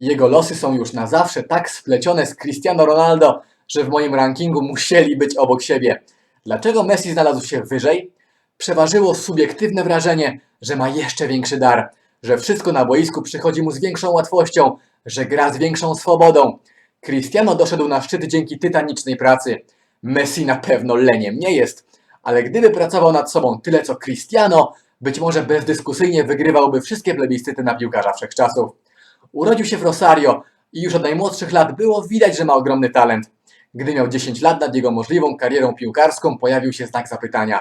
Jego losy są już na zawsze tak splecione z Cristiano Ronaldo, że w moim rankingu musieli być obok siebie. Dlaczego Messi znalazł się wyżej? Przeważyło subiektywne wrażenie, że ma jeszcze większy dar, że wszystko na boisku przychodzi mu z większą łatwością, że gra z większą swobodą. Cristiano doszedł na szczyt dzięki tytanicznej pracy. Messi na pewno leniem nie jest, ale gdyby pracował nad sobą tyle co Cristiano, być może bezdyskusyjnie wygrywałby wszystkie plebiscyty na piłkarza wszechczasów. Urodził się w Rosario i już od najmłodszych lat było widać, że ma ogromny talent. Gdy miał 10 lat nad jego możliwą karierą piłkarską pojawił się znak zapytania.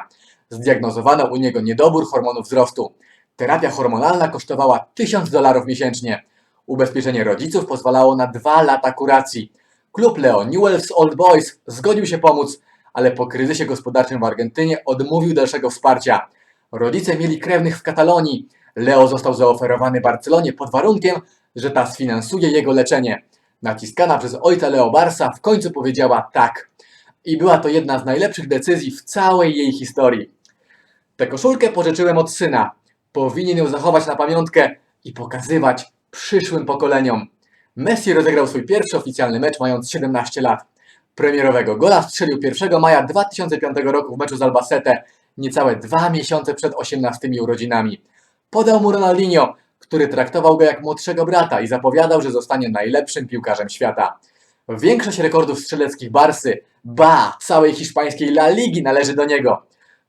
Zdiagnozowano u niego niedobór hormonów wzrostu. Terapia hormonalna kosztowała 1000 dolarów miesięcznie. Ubezpieczenie rodziców pozwalało na 2 lata kuracji. Klub Leo Newell's Old Boys zgodził się pomóc, ale po kryzysie gospodarczym w Argentynie odmówił dalszego wsparcia. Rodzice mieli krewnych w Katalonii. Leo został zaoferowany Barcelonie pod warunkiem, że ta sfinansuje jego leczenie. Naciskana przez ojca Leo Barsa w końcu powiedziała tak. I była to jedna z najlepszych decyzji w całej jej historii. Tę koszulkę pożyczyłem od syna. Powinien ją zachować na pamiątkę i pokazywać przyszłym pokoleniom. Messi rozegrał swój pierwszy oficjalny mecz mając 17 lat. Premierowego gola strzelił 1 maja 2005 roku w meczu z Albacete, niecałe dwa miesiące przed 18 urodzinami. Podał mu Ronaldinho, który traktował go jak młodszego brata i zapowiadał, że zostanie najlepszym piłkarzem świata. Większość rekordów strzeleckich Barsy, ba, całej hiszpańskiej La Ligi należy do niego.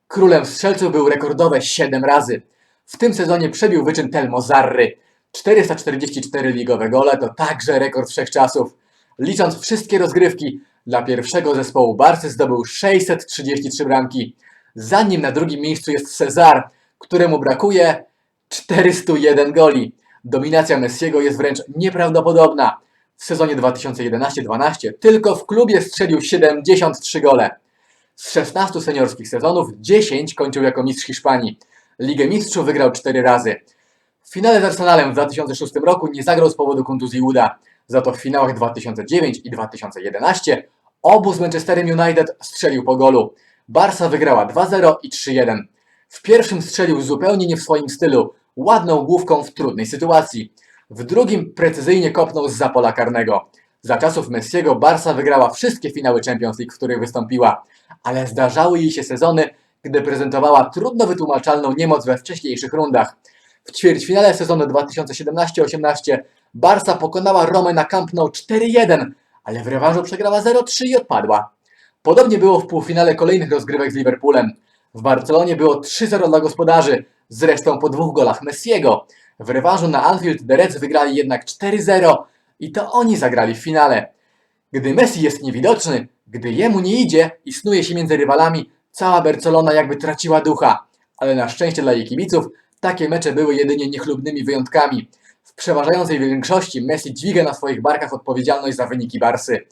Królem strzelców był rekordowe 7 razy. W tym sezonie przebił wyczyn Telmo Zarry. 444 ligowe gole to także rekord wszechczasów. Licząc wszystkie rozgrywki, dla pierwszego zespołu Barsy zdobył 633 bramki. Za nim na drugim miejscu jest Cezar, któremu brakuje 401 goli. Dominacja Messiego jest wręcz nieprawdopodobna. W sezonie 2011-12 tylko w klubie strzelił 73 gole. Z 16 seniorskich sezonów 10 kończył jako mistrz Hiszpanii. Ligę Mistrzów wygrał 4 razy. W finale z Arsenalem w 2006 roku nie zagrał z powodu kontuzji uda. Za to w finałach 2009 i 2011 obu z Manchesterem United strzelił po golu. Barsa wygrała 2-0 i 3-1. W pierwszym strzelił zupełnie nie w swoim stylu, ładną główką w trudnej sytuacji. W drugim precyzyjnie kopnął z pola karnego. Za czasów Messiego Barsa wygrała wszystkie finały Champions League, w których wystąpiła, ale zdarzały jej się sezony, gdy prezentowała trudno wytłumaczalną niemoc we wcześniejszych rundach. W ćwierćfinale sezonu 2017-18 Barsa pokonała Romę na Camp Nou 4-1, ale w rewanżu przegrała 0-3 i odpadła. Podobnie było w półfinale kolejnych rozgrywek z Liverpoolem. W Barcelonie było 3-0 dla gospodarzy, zresztą po dwóch golach Messiego. W rewanżu na Anfield The Reds wygrali jednak 4-0 i to oni zagrali w finale. Gdy Messi jest niewidoczny, gdy jemu nie idzie i snuje się między rywalami, cała Barcelona jakby traciła ducha. Ale na szczęście dla jej kibiców takie mecze były jedynie niechlubnymi wyjątkami. W przeważającej większości Messi dźwiga na swoich barkach odpowiedzialność za wyniki Barsy.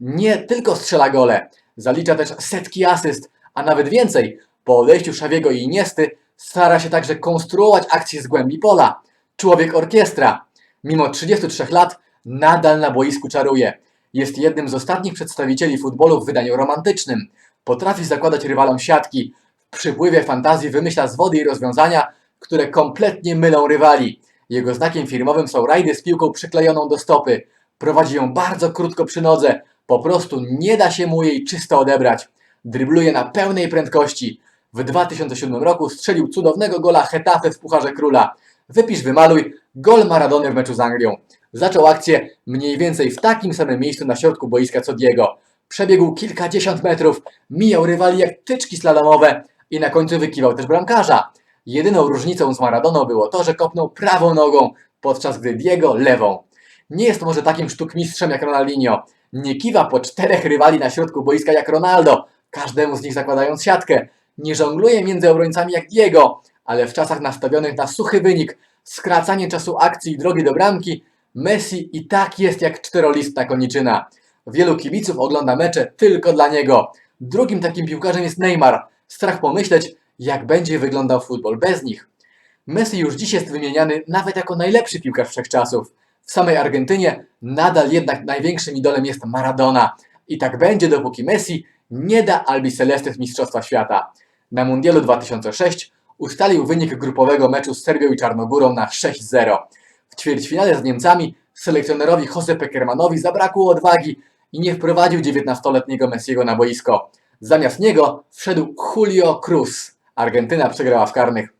Nie tylko strzela gole, zalicza też setki asyst, a nawet więcej. Po odejściu Szawiego i Iniesty stara się także konstruować akcje z głębi pola. Człowiek orkiestra. Mimo 33 lat nadal na boisku czaruje. Jest jednym z ostatnich przedstawicieli futbolu w wydaniu romantycznym. Potrafi zakładać rywalom siatki. W przypływie fantazji wymyśla zwody i rozwiązania, które kompletnie mylą rywali. Jego znakiem firmowym są rajdy z piłką przyklejoną do stopy. Prowadzi ją bardzo krótko przy nodze. Po prostu nie da się mu jej czysto odebrać. Drybluje na pełnej prędkości. W 2007 roku strzelił cudownego gola Hetafe w Pucharze Króla. Wypisz, wymaluj, gol Maradony w meczu z Anglią. Zaczął akcję mniej więcej w takim samym miejscu na środku boiska co Diego. Przebiegł kilkadziesiąt metrów, mijał rywali jak tyczki slalomowe i na końcu wykiwał też bramkarza. Jedyną różnicą z Maradoną było to, że kopnął prawą nogą, podczas gdy Diego lewą. Nie jest może takim sztukmistrzem jak Ronaldinho. Nie kiwa po czterech rywali na środku boiska jak Ronaldo, każdemu z nich zakładając siatkę. Nie żongluje między obrońcami jak Diego, ale w czasach nastawionych na suchy wynik, skracanie czasu akcji i drogi do bramki, Messi i tak jest jak czterolistna koniczyna. Wielu kibiców ogląda mecze tylko dla niego. Drugim takim piłkarzem jest Neymar. Strach pomyśleć, jak będzie wyglądał futbol bez nich. Messi już dziś jest wymieniany nawet jako najlepszy piłkarz wszechczasów. W samej Argentynie nadal jednak największym idolem jest Maradona. I tak będzie, dopóki Messi nie da Albi Celeste z Mistrzostwa Świata. Na Mundialu 2006 ustalił wynik grupowego meczu z Serbią i Czarnogórą na 6-0. W ćwierćfinale z Niemcami selekcjonerowi Jose Peckermanowi zabrakło odwagi i nie wprowadził 19-letniego Messiego na boisko. Zamiast niego wszedł Julio Cruz. Argentyna przegrała w karnych.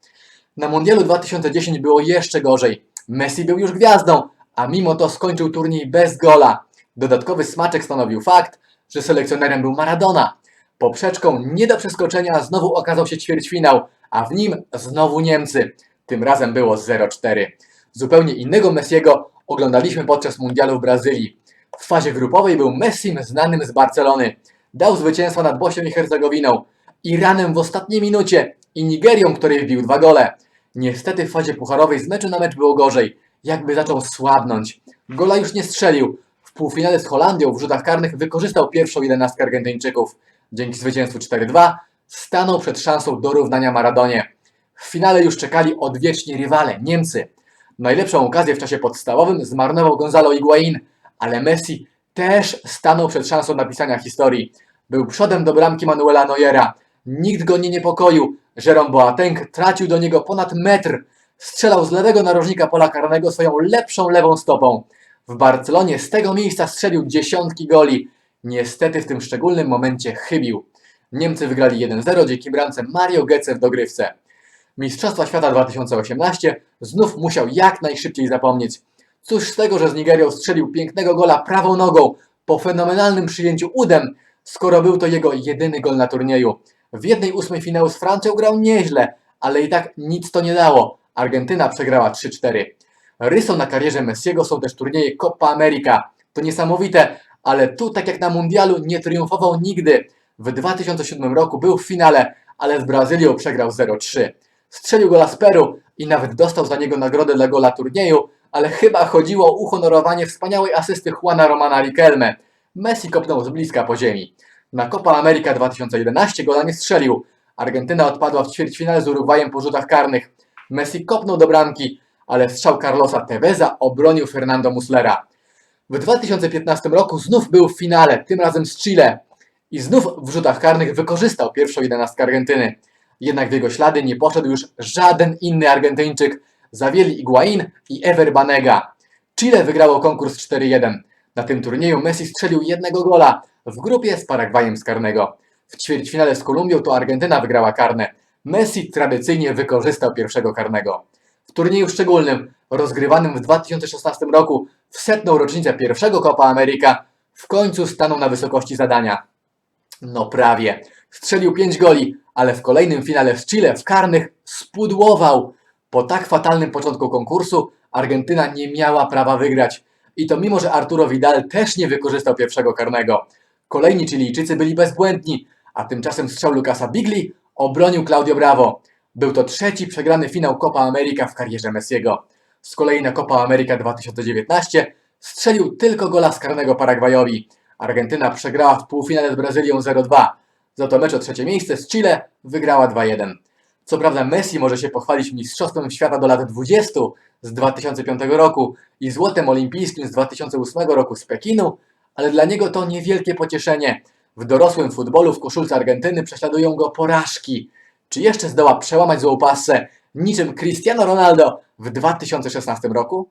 Na Mundialu 2010 było jeszcze gorzej. Messi był już gwiazdą, a mimo to skończył turniej bez gola. Dodatkowy smaczek stanowił fakt, że selekcjonerem był Maradona. Poprzeczką nie do przeskoczenia znowu okazał się ćwierćfinał, a w nim znowu Niemcy. Tym razem było 0-4. Zupełnie innego Messiego oglądaliśmy podczas Mundialu w Brazylii. W fazie grupowej był Messim znanym z Barcelony. Dał zwycięstwo nad Bośnią i Hercegowiną, Iranem w ostatniej minucie i Nigerią, której wbił dwa gole. Niestety w fazie pucharowej z meczu na mecz było gorzej. Jakby zaczął słabnąć. Gola już nie strzelił. W półfinale z Holandią w rzutach karnych wykorzystał pierwszą jedenastkę Argentyńczyków. Dzięki zwycięstwu 4-2 stanął przed szansą dorównania Maradonie. W finale już czekali odwieczni rywale, Niemcy. Najlepszą okazję w czasie podstawowym zmarnował Gonzalo Higuain, ale Messi też stanął przed szansą napisania historii. Był przodem do bramki Manuela Neuera. Nikt go nie niepokoił. Jerome Boateng tracił do niego ponad metr. Strzelał z lewego narożnika pola karnego swoją lepszą lewą stopą. W Barcelonie z tego miejsca strzelił dziesiątki goli. Niestety w tym szczególnym momencie chybił. Niemcy wygrali 1-0 dzięki bramce Mario Götze w dogrywce. Mistrzostwa Świata 2018 znów musiał jak najszybciej zapomnieć. Cóż z tego, że z Nigerią strzelił pięknego gola prawą nogą po fenomenalnym przyjęciu udem, skoro był to jego jedyny gol na turnieju. W jednej ósmej finału z Francją grał nieźle, ale i tak nic to nie dało. Argentyna przegrała 3-4. Rysą na karierze Messiego są też turnieje Copa America. To niesamowite, ale tu, tak jak na Mundialu, nie triumfował nigdy. W 2007 roku był w finale, ale z Brazylią przegrał 0-3. Strzelił gola z Peru i nawet dostał za niego nagrodę dla gola turnieju, ale chyba chodziło o uhonorowanie wspaniałej asysty Juana Romana Riquelme. Messi kopnął z bliska po ziemi. Na Copa America 2011 gola nie strzelił. Argentyna odpadła w ćwierćfinale z Urugwajem po rzutach karnych. Messi kopnął do bramki, ale strzał Carlosa Teveza obronił Fernando Muslera. W 2015 roku znów był w finale, tym razem z Chile. I znów w rzutach karnych wykorzystał pierwszą jedenastkę Argentyny. Jednak w jego ślady nie poszedł już żaden inny Argentyńczyk. Zawieli Higuain i Ever Banega. Chile wygrało konkurs 4-1. Na tym turnieju Messi strzelił jednego gola w grupie z Paragwajem z karnego. W ćwierćfinale z Kolumbią to Argentyna wygrała karne. Messi tradycyjnie wykorzystał pierwszego karnego. W turnieju szczególnym, rozgrywanym w 2016 roku w setną rocznicę pierwszego Copa America, w końcu stanął na wysokości zadania. No prawie. Strzelił 5 goli, ale w kolejnym finale z Chile w karnych spudłował. Po tak fatalnym początku konkursu Argentyna nie miała prawa wygrać. I to mimo, że Arturo Vidal też nie wykorzystał pierwszego karnego. Kolejni Chilijczycy byli bezbłędni, a tymczasem strzał Lucasa Bigli obronił Claudio Bravo. Był to trzeci przegrany finał Copa America w karierze Messiego. Z kolei na Copa America 2019 strzelił tylko gola z karnego Paragwajowi. Argentyna przegrała w półfinale z Brazylią 0-2. Za to mecz o trzecie miejsce z Chile wygrała 2-1. Co prawda Messi może się pochwalić mistrzostwem świata do lat 20 z 2005 roku i złotem olimpijskim z 2008 roku z Pekinu, ale dla niego to niewielkie pocieszenie. W dorosłym futbolu w koszulce Argentyny prześladują go porażki. Czy jeszcze zdoła przełamać złą pasę niczym Cristiano Ronaldo w 2016 roku?